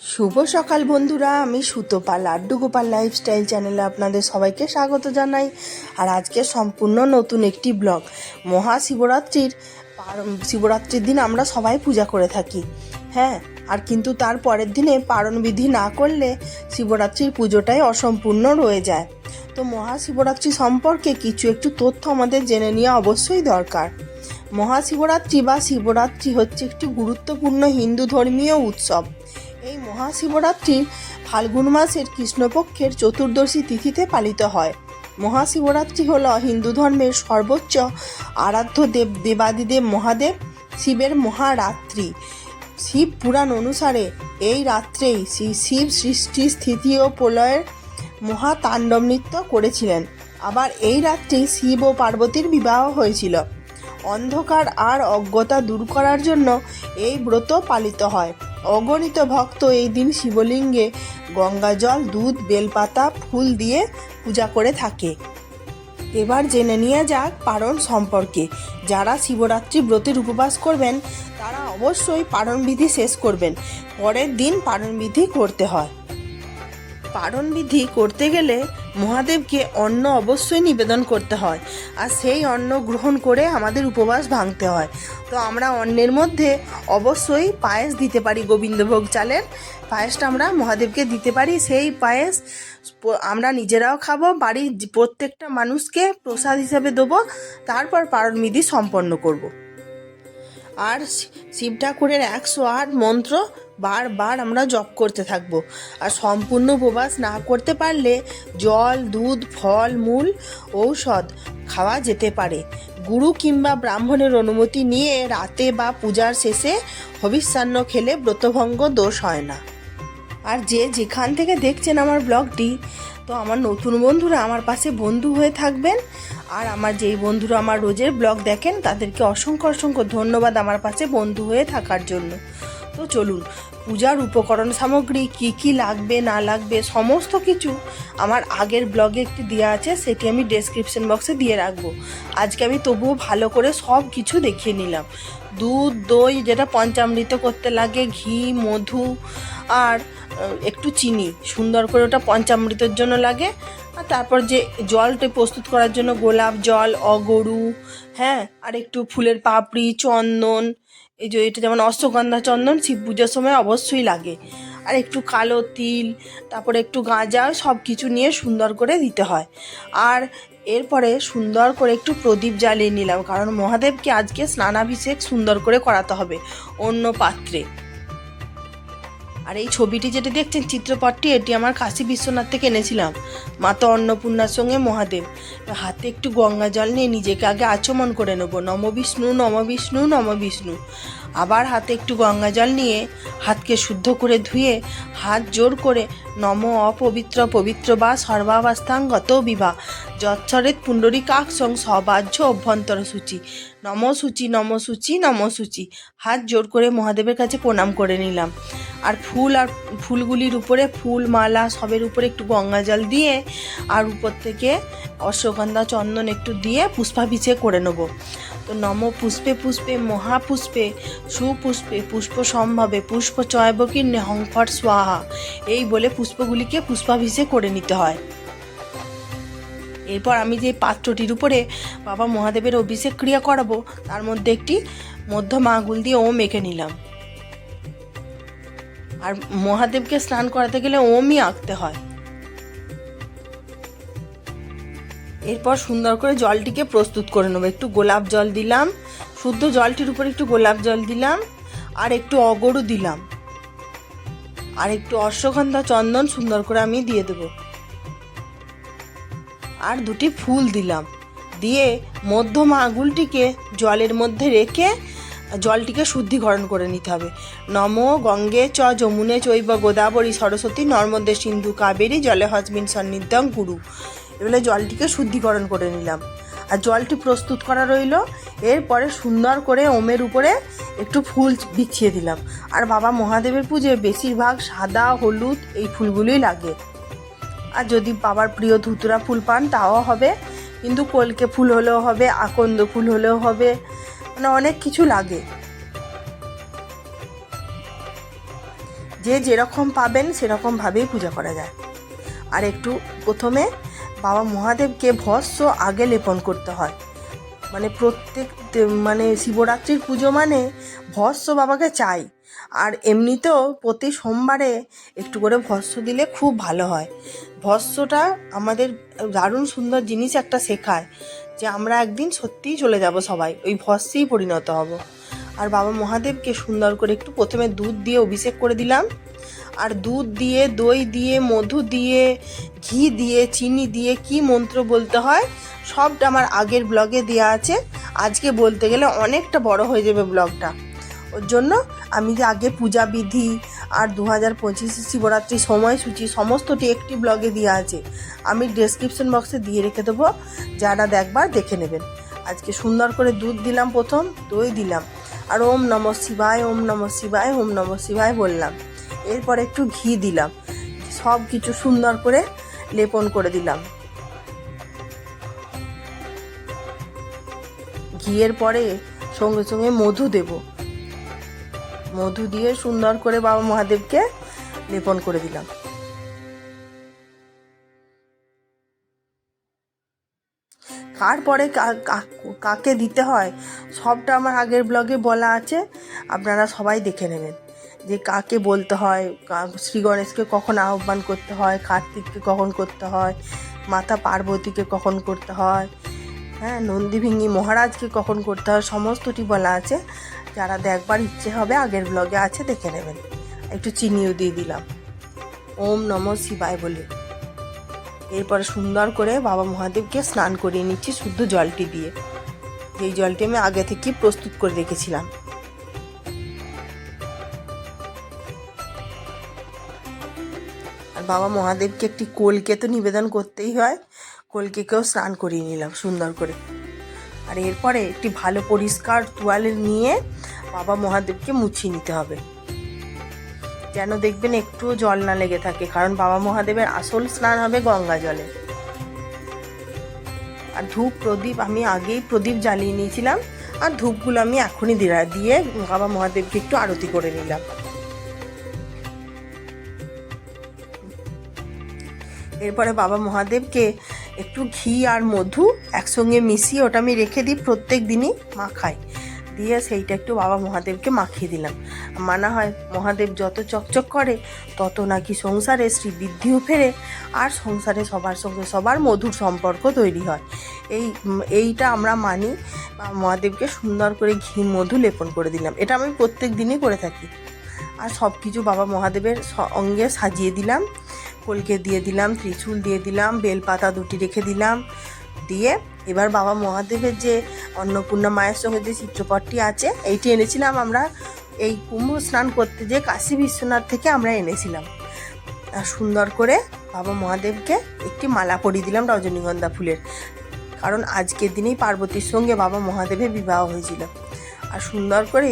শুভ সকাল বন্ধুরা, আমি সুতপা লাড্ডু গোপাল লাইফস্টাইল চ্যানেলে আপনাদের সবাইকে স্বাগত জানাই। আর আজকে সম্পূর্ণ নতুন একটি ব্লগ মহাশিবরাত্রির শিবরাত্রির দিন আমরা সবাই পূজা করে থাকি। হ্যাঁ আর কিন্তু তার পরের দিনে পারণ বিধি না করলে শিবরাত্রির পুজোটাই অসম্পূর্ণ রয়ে যায়। তো মহাশিবরাত্রি সম্পর্কে কিছু একটু তথ্য আমাদের জেনে নেওয়া অবশ্যই দরকার। মহাশিবরাত্রি বা শিবরাত্রি হচ্ছে একটি গুরুত্বপূর্ণ হিন্দু ধর্মীয় উৎসব। এই মহাশিবরাত্রি ফাল্গুন মাসের কৃষ্ণপক্ষের চতুর্দশী তিথিতে পালিত হয়। মহাশিবরাত্রি হল হিন্দু ধর্মের সর্বোচ্চ আরাধ্য দেব, দেবাদিদেব মহাদেব শিবের মহারাত্রি। শিব পুরাণ অনুসারে এই রাত্রেই শ্রী শিব সৃষ্টি স্থিতি ও প্রলয়ের মহাতাণ্ডব নৃত্য করেছিলেন। আবার এই রাত্রি শিব ও পার্বতীর বিবাহ হয়েছিল। অন্ধকার আর অজ্ঞতা দূর করার জন্য এই ব্রত পালিত হয়। অগণিত ভক্ত এই দিন শিবলিঙ্গে গঙ্গা জল, দুধ, বেলপাতা, ফুল দিয়ে পূজা করে থাকে। এবার জেনে নিয়ে যাক পারণ সম্পর্কে। যারা শিবরাত্রি ব্রতের উপবাস করবেন, তারা অবশ্যই পারণ বিধি শেষ করবেন। পরের দিন পারণ বিধি করতে হয়। পারণ বিধি করতে গেলে মহাদেবকে অন্ন অবশ্যই নিবেদন করতে হয়, আর সেই অন্ন গ্রহণ করে আমাদের উপবাস ভাঙতে হয়। তো আমরা অন্নের মধ্যে অবশ্যই পায়েস দিতে পারি গোবিন্দভোগ চালের। পায়েসটা আমরা মহাদেবকে দিতে পারি। সেই পায়েস আমরা নিজেরাও খাব, বাড়ির প্রত্যেকটা মানুষকে প্রসাদ হিসাবে দেবো, তারপর পারণ বিধি সম্পন্ন করব। আর শিব ঠাকুরের একশো আট মন্ত্র বারবার আমরা জপ করতে থাকব। আর সম্পূর্ণ উপবাস না করতে পারলে জল, দুধ, ফল, মূল, ঔষধ খাওয়া যেতে পারে। গুরু কিংবা ব্রাহ্মণের অনুমতি নিয়ে রাতে বা পূজার শেষে হবিষ্যান্ন খেলে ব্রতভঙ্গ দোষ হয় না। আর যে যেখান থেকে দেখছেন আমার ব্লগটি, তো আমার নতুন বন্ধুরা আমার পাশে বন্ধু হয়ে থাকবেন। আর আমার যেই বন্ধুরা আমার রোজের ব্লগ দেখেন, তাদেরকে অসংখ্য অসংখ্য ধন্যবাদ আমার পাশে বন্ধু হয়ে থাকার জন্য। তো চলুন, পূজার উপকরণ সামগ্রী কি কি লাগবে, না লাগবে, সমস্ত কিছু আমার আগের ব্লগে একটি দেওয়া আছে, সেটি আমি ডেসক্রিপশন বক্সে দিয়ে রাখব। আজকে আমি তবুও ভালো করে সব কিছু দেখিয়ে নিলাম। দুধ, দই, যেটা পঞ্চামৃত করতে লাগে, ঘি, মধু আর একটু চিনি, সুন্দর করে ওটা পঞ্চামৃতের জন্য লাগে। আর তারপর যে জলটা প্রস্তুত করার জন্য গোলাপ জল, অগরু হ্যাঁ আর একটু ফুলের পাপড়ি, চন্দন, এই যে এটা যেমন অশ্বগন্ধা চন্দন, শিব পুজোর সময় অবশ্যই লাগে। আর একটু কালো তিল, তারপরে একটু গাঁজা সব কিছু নিয়ে সুন্দর করে দিতে হয়। আর এরপরে সুন্দর করে একটু প্রদীপ জ্বালিয়ে নিলাম, কারণ মহাদেবকে আজকে স্নানাভিষেক সুন্দর করে করাতে হবে অন্য পাত্রে। আর এই ছবিটি যেটি দেখছেন চিত্রপটটি, এটি আমার কাশী বিশ্বনাথ থেকে এনেছিলাম। মাতা অন্নপূর্ণার সঙ্গে মহাদেব। হাতে একটু গঙ্গা জল নিয়ে নিজেকে আগে আচমন করে নেব। নম বিষ্ণু নম বিষ্ণু নম বিষ্ণু আবার হাতে একটু গঙ্গা জল নিয়ে হাতকে শুদ্ধ করে ধুয়ে হাত জোর করে নম অপবিত্র পবিত্র বা সর্বাবস্থাঙ্গত বিবাহ যৎসরেত পুণ্ডরিকাক্ষং সবাহ্য অভ্যন্তর সূচি। নম সূচি নম সূচি নম সূচি। হাত জোর করে মহাদেবের কাছে প্রণাম করে নিলাম। আর ফুল আর ফুলগুলির উপরে ফুল মালা সবের উপরে একটু গঙ্গা জল দিয়ে আর উপর থেকে অশ্বগন্ধা চন্দন একটু দিয়ে পুষ্পা পুষ্পাভিষেক করে নেব। তো নম পুষ্পে পুষ্পে মহাপুষ্পে সুপুষ্পে, পুষ্প সম্ভবে, পুষ্প চয়বকীর্ণে হংফট স্বাহা। এই বলে পুষ্পগুলিকে পুষ্পাভিষেক করে নিতে হয়। এরপর আমি যে পাত্রটির উপরে বাবা মহাদেবের অভিষেক ক্রিয়া করাবো, তার মধ্যে একটি মধ্যম আঙুল দিয়ে ওম এঁকে নিলাম। আর মহাদেবকে স্নান করাতে গেলে ওমই আঁকতে হয়। এরপর সুন্দর করে জলটিকে প্রস্তুত করে নেব। একটু গোলাপ জল দিলাম, শুদ্ধ জলটির উপর একটু গোলাপ জল দিলাম, আর একটু অগরু দিলাম। আর একটু অশ্বগন্ধা চন্দন সুন্দর করে আমি দিয়ে দেবো। আর দুটি ফুল দিলাম, দিয়ে মধ্যম আঙুলটিকে জলের মধ্যে রেখে জলটিকে শুদ্ধিকরণ করে নিতে হবে। নম গঙ্গে চ যমুনে চৈব গোদাবরী সরস্বতী নর্মদে সিন্ধু কাবেরী জলে হজমিন সন্নিধ্যং গুরু এগুলো জলটিকে শুদ্ধিকরণ করে নিলাম। আর জলটি প্রস্তুত করা রইল। এরপরে সুন্দর করে ওমের উপরে একটু ফুল বিছিয়ে দিলাম। আর বাবা মহাদেবের পুজোয় বেশিরভাগ সাদা, হলুদ এই ফুলগুলোই লাগে। আর যদি বাবার প্রিয় ধুতুরা ফুল পান, তাও হবে। কিন্তু কলকে ফুল হলেও হবে, আকন্দ ফুল হলেও হবে। মানে অনেক কিছু লাগে। যে যেরকম পাবেন, সেরকমভাবেই পূজা করা যায়। আর একটু প্রথমে বাবা মহাদেবকে ভস্য আগে লেপন করতে হয়। মানে প্রত্যেক মানে শিবরাত্রির পুজো মানে ভস্য বাবাকে চাই। আর এমনিতেও প্রতি সোমবারে একটু করে ভস্য দিলে খুব ভালো হয়। ভস্যটা আমাদের দারুণ সুন্দর জিনিস একটা শেখায় যে আমরা একদিন সত্যিই চলে যাব সবাই, ওই ভস্যেই পরিণত হব। আর বাবা মহাদেবকে সুন্দর করে একটু প্রথমে দুধ দিয়ে অভিষেক করে দিলাম। আর দুধ দিয়ে, দই দিয়ে, মধু দিয়ে, ঘি দিয়ে, চিনি দিয়ে কি মন্ত্র বলতে হয়, সবটা আমার আগের ব্লগে দেওয়া আছে। আজকে বলতে গেলে অনেকটা বড় হয়ে যাবে ব্লগটা। ওর জন্য আমি যে আগে পূজা বিধি আর দু হাজার পঁচিশে শিবরাত্রি সময়সূচি সমস্তটি একটি ব্লগে দেওয়া আছে। আমি ডেসক্রিপশন বক্সে দিয়ে রেখে দেবো, যারা দেখবার দেখে নেবেন। আজকে সুন্দর করে দুধ দিলাম প্রথম, দই দিলাম। আর ওম নম শিবায়, ওম নম শিবায়, ওম নম শিবায় বললাম। এরপর একটু ঘি দিলাম। সব কিছু সুন্দর করে লেপন করে দিলাম। ঘিয়ের পরে সঙ্গে সঙ্গে মধু দেব। মধু দিয়ে সুন্দর করে বাবা মহাদেবকে লেপন করে দিলাম। কার পরে কাকে দিতে হয়, সবটা আমার আগের ব্লগে বলা আছে। আপনারা সবাই দেখে নেবেন। যে কাকে বলতে হয় শ্রী গণেশকে কখন আহ্বান করতে হয়, কার্তিককে কখন করতে হয়, মাতা পার্বতীকে কখন করতে হয় হ্যাঁ নন্দীভিঙ্গি মহারাজকে কখন করতে হয়, সমস্তটি বলা আছে। যারা দেখবার ইচ্ছে হবে আগের ব্লগে আছে, দেখে নেবেন। একটু চিনিও দিয়ে দিলাম। ওম নম শিবায় বলে। এরপরে সুন্দর করে বাবা মহাদেবকে স্নান করিয়ে নিচ্ছি শুদ্ধ জলটি দিয়ে। যেই জলটি আমি আগে থেকে প্রস্তুত করে রেখেছিলাম। বাবা মহাদেবকে একটি কলকে তো নিবেদন করতেই হয়। কোলকেকেও স্নান করিয়ে নিলাম সুন্দর করে। আর এরপরে একটি ভালো পরিষ্কার তোয়ালে নিয়ে বাবা মহাদেবকে মুছিয়ে নিতে হবে। যেন দেখবেন একটুও জল না লেগে থাকে, কারণ বাবা মহাদেবের আসল স্নান হবে গঙ্গা জলে। আর ধূপ, প্রদীপ আমি আগেই প্রদীপ জ্বালিয়ে নিয়েছিলাম, আর ধূপগুলো আমি এখনই দিয়ে বাবা মহাদেবকে একটু আরতি করে নিলাম। এরপরে বাবা মহাদেবকে একটু ঘি আর মধু একসঙ্গে মিশিয়ে ওটা আমি রেখে দিই, প্রত্যেক দিনই মাখাই। দিয়ে সেইটা একটু বাবা মহাদেবকে মাখিয়ে দিলাম। মানা হয় মহাদেব যত চকচক করে, তত নাকি সংসারে শ্রী বৃদ্ধিও ফেরে আর সংসারে সবার সঙ্গে সবার মধুর সম্পর্ক তৈরি হয়। এই, এইটা আমরা মানি মহাদেবকে সুন্দর করে ঘি, মধু লেপন করে দিলাম। এটা আমি প্রত্যেক দিনই করে থাকি। আর সব কিছু বাবা মহাদেবের স- অঙ্গে সাজিয়ে দিলাম। কলকে দিয়ে দিলাম ত্রিশূল দিয়ে দিলাম, বেলপাতা দুটি রেখে দিলাম। দিয়ে এবার বাবা মহাদেবের যে অন্নপূর্ণা মায়ের সঙ্গে যে চিত্রপটটি আছে, এইটি এনেছিলাম আমরা। এই কুম্ভ স্নান করতে যে কাশী বিশ্বনাথ থেকে আমরা এনেছিলাম। আর সুন্দর করে বাবা মহাদেবকে একটি মালা পরিয়ে দিলাম রজনীগন্ধা ফুলের। কারণ আজকের দিনেই পার্বতীর সঙ্গে বাবা মহাদেবের বিবাহ হয়েছিল। আর সুন্দর করে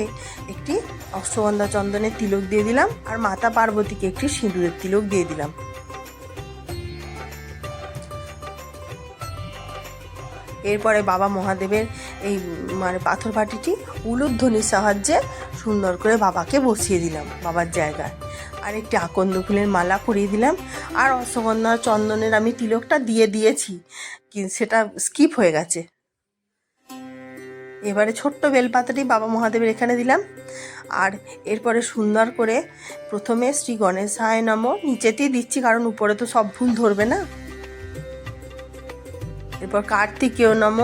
একটি অশ্বগন্ধা চন্দনের তিলক দিয়ে দিলাম, আর মাতা পার্বতীকে একটি সিঁদুরের তিলক দিয়ে দিলাম। এরপরে বাবা মহাদেবের এই মানে পাথর বাটিটি উলুধ্বনির সাহায্যে সুন্দর করে বাবাকে বসিয়ে দিলাম, বাবার জায়গায়। আর একটি আকন্দ ফুলের মালা পরিয়ে দিলাম। আর অশ্বগন্ধা চন্দনের আমি তিলকটা দিয়ে দিয়েছি সেটা স্কিপ হয়ে গেছে। এবারে ছোট্ট বেলপাতাটি বাবা মহাদেবের এখানে দিলাম। আর এরপরে সুন্দর করে প্রথমে শ্রী গণেশায় নম, নিচেতেই দিচ্ছি, কারণ উপরে তো সব ফুল ধরবে না। এরপর কার্তিকেয় নম।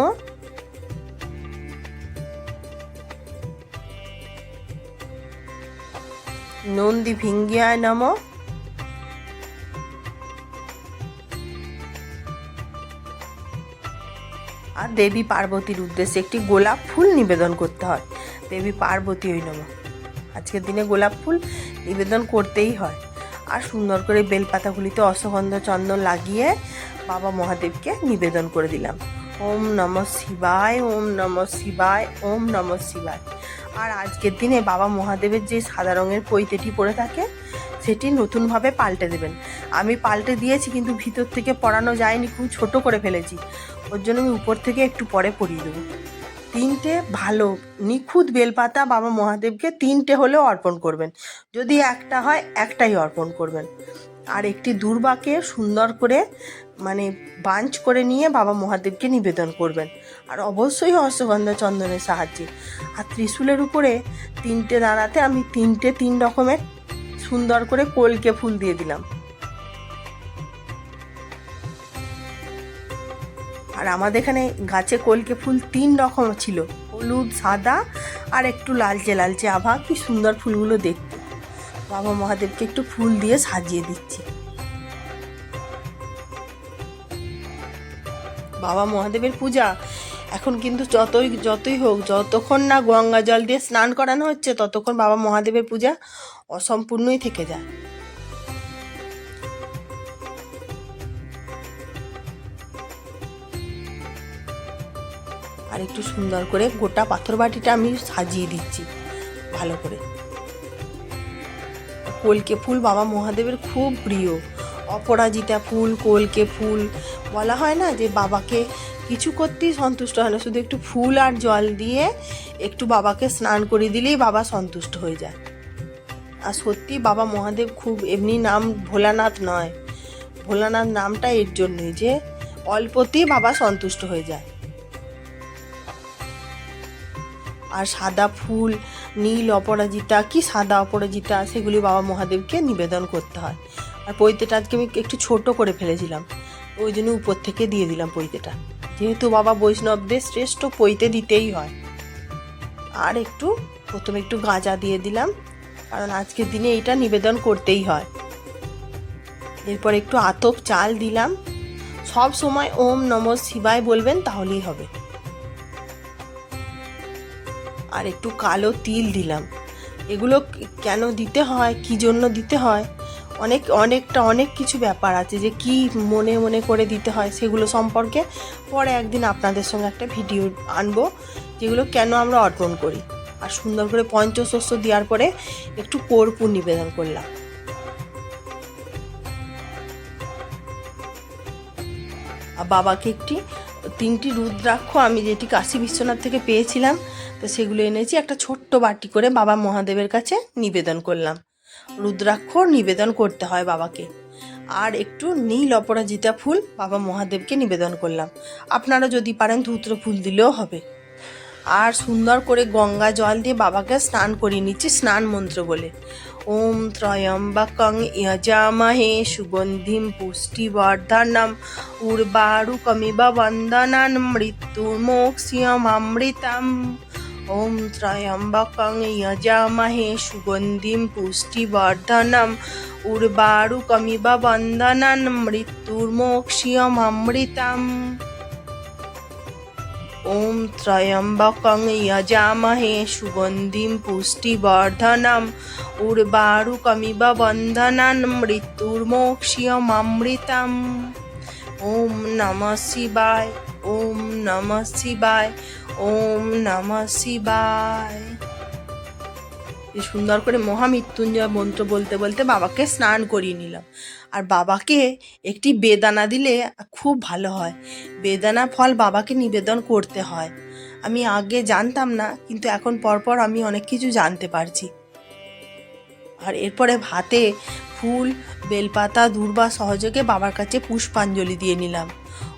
নন্দী ভিঙ্গিয়ায় নম। আর দেবী পার্বতীর উদ্দেশ্যে একটি গোলাপ ফুল নিবেদন করতে হয়। দেবী পার্বতী ওই নম। আজকের দিনে গোলাপ ফুল নিবেদন করতেই হয়। আর সুন্দর করে বেলপাতাগুলিতে অশ্বগন্ধ চন্দন লাগিয়ে বাবা মহাদেবকে নিবেদন করে দিলাম। ওম নম শিবায়, ওম নম শিবায়, ওম নম শিবায়। আর আজকের দিনে বাবা মহাদেবের যে সাদা রঙের পৈতেটি পরে থাকে, সেটি নতুনভাবে পাল্টে দেবেন। আমি পাল্টে দিয়েছি, কিন্তু ভিতর থেকে পরানো যায়নি, খুব ছোট করে ফেলেছি। ওর জন্য আমি উপর থেকে একটু পরে পরিয়ে দেবো। তিনটে ভালো, নিখুঁত বেলপাতা বাবা মহাদেবকে তিনটে হলেও অর্পণ করবেন। যদি একটা হয়, একটাই অর্পণ করবেন। আর একটি দুর্বাকে সুন্দর করে মানে বাঞ্চ করে নিয়ে বাবা মহাদেবকে নিবেদন করবেন। আর অবশ্যই অশ্বগন্ধা চন্দনের সাহায্যে। আর ত্রিশূলের উপরে তিনটে দাঁড়াতে আমি তিনটে তিন রকমের সুন্দর করে কলকে ফুল দিয়ে দিলাম। আর আমাদের এখানে গাছে কলকে ফুল তিন রকম ছিল। হলুদ, সাদা আর একটু লালচে লালচে আভা। কি সুন্দর ফুলগুলো দেখতে। বাবা মহাদেবকে একটু ফুল দিয়ে সাজিয়ে দিচ্ছি। বাবা মহাদেবের পূজা এখন কিন্তু যতই যতই হোক, যতক্ষণ না গঙ্গা জল দিয়ে স্নান করানো হচ্ছে, ততক্ষণ বাবা মহাদেবের পূজা অসম্পূর্ণই থেকে যায়। আর একটু সুন্দর করে গোটা পাথর বাটিটা আমি সাজিয়ে দিচ্ছি, ভালো করে। কলকে ফুল বাবা মহাদেবের খুব প্রিয়। অপরাজিতা ফুল, কলকে ফুল। বলা হয় না যে বাবাকে কিছু করতেই সন্তুষ্ট হয় না, শুধু একটু ফুল আর জল দিয়ে একটু বাবাকে স্নান করে দিলেই বাবা সন্তুষ্ট হয়ে যায়। আর সত্যি বাবা মহাদেব খুব এমনি নাম ভোলানাথ নয়। ভোলানাথ নামটা এর জন্যই যে অল্পতেই বাবা সন্তুষ্ট হয়ে যায়। আর সাদা ফুল নীল অপরাজিতা কি সাদা অপরাজিতা সেগুলি বাবা মহাদেবকে নিবেদন করতে হয়। আর পৈতেটা আজকে আমি একটু ছোট করে ফেলেছিলাম। ওই জন্য উপর থেকে দিয়ে দিলাম পৈতেটা। যেহেতু বাবা বৈষ্ণবদের শ্রেষ্ঠ পৈতে দিতেই হয়। আর একটু, প্রথমে একটু গাঁজা দিয়ে দিলাম, কারণ আজকের দিনে এইটা নিবেদন করতেই হয়। এরপর একটু আতপ চাল দিলাম। সব সময় ওম নম শিবায় বলবেন তাহলেই হবে। আর একটু কালো তিল দিলাম। এগুলো কেন দিতে হয়? কি জন্য দিতে হয়? অনেক, অনেকটা, অনেক কিছু ব্যাপার আছে যে কি মনে মনে করে দিতে হয় সেগুলো সম্পর্কে পরে একদিন আপনাদের সঙ্গে একটা ভিডিও আনব, যেগুলো কেন আমরা অর্পণ করি। আর সুন্দর করে পঞ্চশস্য দেওয়ার পরে একটু কর্পূর নিবেদন করলাম। বাবাকে একটি তিনটি রুদ্রাক্ষ আমি যেটি কাশী বিশ্বনাথ থেকে পেয়েছিলাম, তো সেগুলো এনেছি। একটা ছোট্ট বাটি করে বাবা মহাদেবের কাছে নিবেদন করলাম। রুদ্রাক্ষ নিবেদন করতে হয় বাবাকে। আর একটু নীল অপরাজিতা ফুল বাবা মহাদেবকে নিবেদন করলাম। আপনারা যদি পারেন ধুত্র ফুল দিলেও হবে। আর সুন্দর করে গঙ্গা জল দিয়ে বাবাকে স্নান করিয়ে নিচ্ছি, স্নান মন্ত্র বলে। ওম ত্রয়ম্বকং যজামহে সুগন্ধিম পুষ্টি পুষ্টিবর্ধনম, উর্বারুকমিব বন্দনান মৃত্যুর্মোক্ষ্যমৃতম ওম ত্রয়ম্বকং যজামহে সুগন্ধিম পুষ্টি পুষ্টিবর্ধনম, উর্বারুকমিব বন্দনান মৃত্যুর্মোক্ষ্যমৃতম ওম ত্রয়ম্বকং যজামহে সুগন্ধিম পুষ্টিবর্ধনম উর্বারুকমিব বন্ধনান মৃত্যুর্মোক্ষ্যমৃতম ওম নম শিবায়, ওম নম শিবায়, ওম নম শিবায়। সুন্দর করে মহামৃত্যুঞ্জয় মন্ত্র বলতে বলতে বাবাকে স্নান করিয়ে নিলাম। আর বাবাকে একটি বেদানা দিলে খুব ভালো হয়। বেদানা ফল বাবাকে নিবেদন করতে হয়। আমি আগে জানতাম না, কিন্তু এখন পরপর আমি অনেক কিছু জানতে পারছি। আর এরপরে ভাতে ফুল, বেলপাতা, দূর্বা সহযোগে বাবার কাছে পুষ্পাঞ্জলি দিয়ে নিলাম।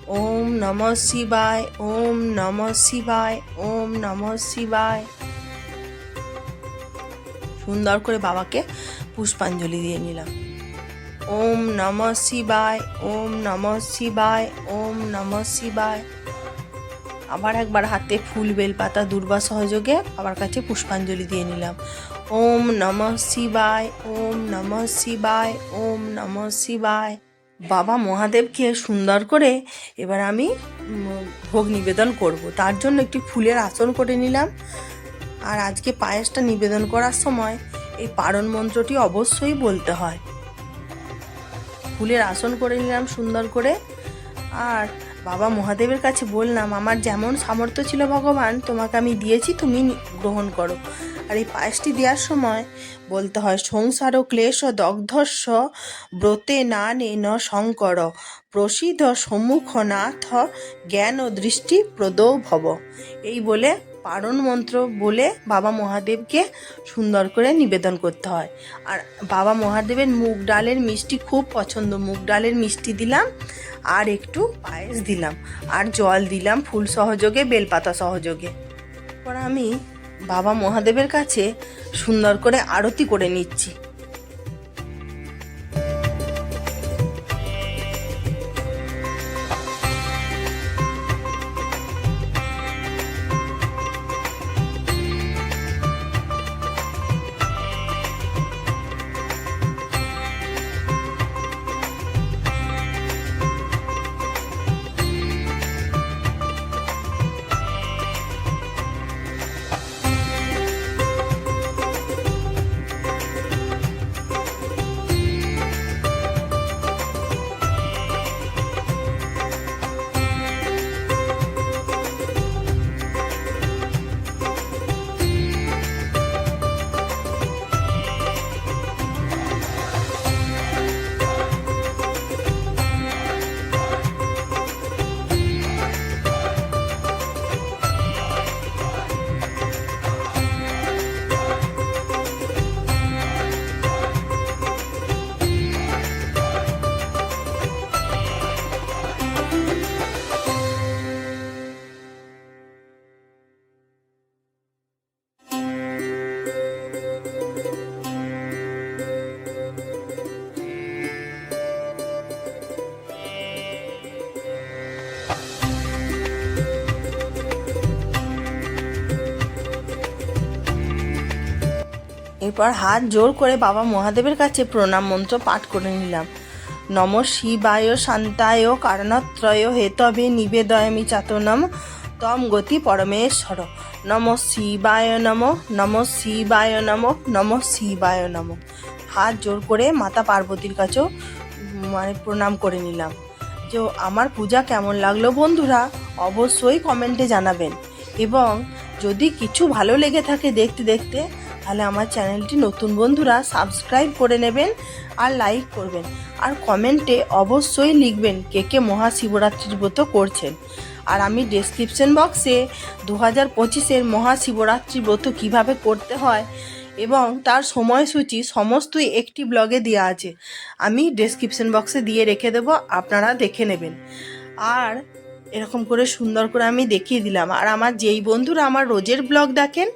ওম নম শিবায়, ওম নম শিবায়, ওম নম শিবায়। সুন্দর করে বাবাকে পুষ্পাঞ্জলি দিয়ে নিলাম। ওম নম শিবায়, ওম নম শিবায়, ওম নম শিবায়। আবার একবার হাতে ফুল, বেলপাতা, দুর্বা সহযোগে বাবার কাছে পুষ্পাঞ্জলি দিয়ে নিলাম। ওম নম শিবায়, ওম নম শিবায়, ওম নম শিবায়। বাবা মহাদেবকে সুন্দর করে এবার আমি ভোগ নিবেদন করব। তার জন্য একটি ফুলের আসন করে নিলাম। আর আজকে পায়েসটা নিবেদন করার সময় এই পারণ মন্ত্রটি অবশ্যই বলতে হয়। ফুলের আসন করে নিলাম সুন্দর করে। আর বাবা মহাদেবের কাছে বললাম, আমার যেমন সামর্থ্য ছিল ভগবান, তোমাকে আমি দিয়েছি, তুমি গ্রহণ করো। আর এই পায়েসটি দেওয়ার সময় বলতে হয়, সংসার ও ক্লেশ দগ্ধস্য ব্রতে না নে ন শঙ্কর প্রসিদ্ধ সম্মুখ নাথ জ্ঞান ও দৃষ্টি প্রদৌ ভব। এই বলে পারণ মন্ত্র বলে বাবা মহাদেবকে সুন্দর করে নিবেদন করতে হয়। আর বাবা মহাদেবের মুগ ডালের মিষ্টি খুব পছন্দ। মুগ ডালের মিষ্টি দিলাম, আর একটু পায়েস দিলাম, আর জল দিলাম ফুল সহযোগে, বেলপাতা সহযোগে। তারপর আমি বাবা মহাদেবের কাছে সুন্দর করে আরতি করে নিচ্ছি। এরপর হাত জোর করে বাবা মহাদেবের কাছে প্রণাম মন্ত্র পাঠ করে নিলাম। নম শিবায় শান্তায় কারণত্রয় হেতবে নিবেদয়ামি চাতনম তম গতি পরমেশ্বর। নম শিবায় নম নম শিবায় নম নম শিবায় নম। হাত জোর করে মাতা পার্বতীর কাছেও মানে প্রণাম করে নিলাম। যে আমার পূজা কেমন লাগল বন্ধুরা, অবশ্যই কমেন্টে জানাবেন। এবং যদি কিছু ভালো লেগে থাকে দেখতে দেখতে তাহলে আমার চ্যানেলটি নতুন বন্ধুরা সাবস্ক্রাইব করে নেবেন আর লাইক করবেন। আর কমেন্টে অবশ্যই লিখবেন কে কে মহাশিবরাত্রির ব্রত করছেন। আর আমি ডেসক্রিপশন বক্সে দু হাজার পঁচিশের মহাশিবরাত্রি ব্রত কীভাবে করতে হয় এবং তার সময়সূচি সমস্ত একটি ব্লগে দেওয়া আছে। আমি ডেসক্রিপশন বক্সে দিয়ে রেখে দেবো, আপনারা দেখে নেবেন। আর এরকম করে সুন্দর করে আমি দেখিয়ে দিলাম। আর আমার যেই বন্ধুরা আমার রোজের ব্লগ দেখেন,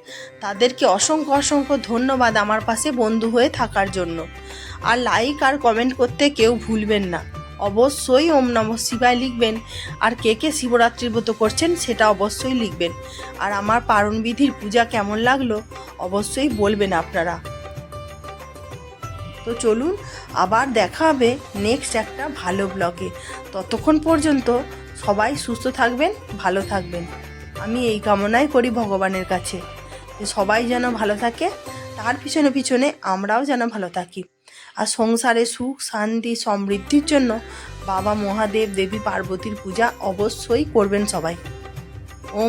তাদেরকে অসংখ্য অসংখ্য ধন্যবাদ আমার পাশে বন্ধু হয়ে থাকার জন্য। আর লাইক আর কমেন্ট করতে কেউ ভুলবেন না। অবশ্যই ওম নম শিবায় লিখবেন। আর কে কে শিবরাত্রির ব্রত করছেন সেটা অবশ্যই লিখবেন। আর আমার পারণ বিধির পূজা কেমন লাগল অবশ্যই বলবেন আপনারা। তো চলুন, আবার দেখা হবে নেক্সট একটা ভালো ব্লগে ততক্ষণ পর্যন্ত সবাই সুস্থ থাকবেন, ভালো থাকবেন। আমি এই কামনাই করি ভগবানের কাছে, যে সবাই যেন ভালো থাকে, তার পিছনে পিছনে আমরাও যেন ভালো থাকি। আর সংসারে সুখ, শান্তি, সমৃদ্ধির জন্য বাবা মহাদেব দেবী পার্বতীর পূজা অবশ্যই করবেন সবাই।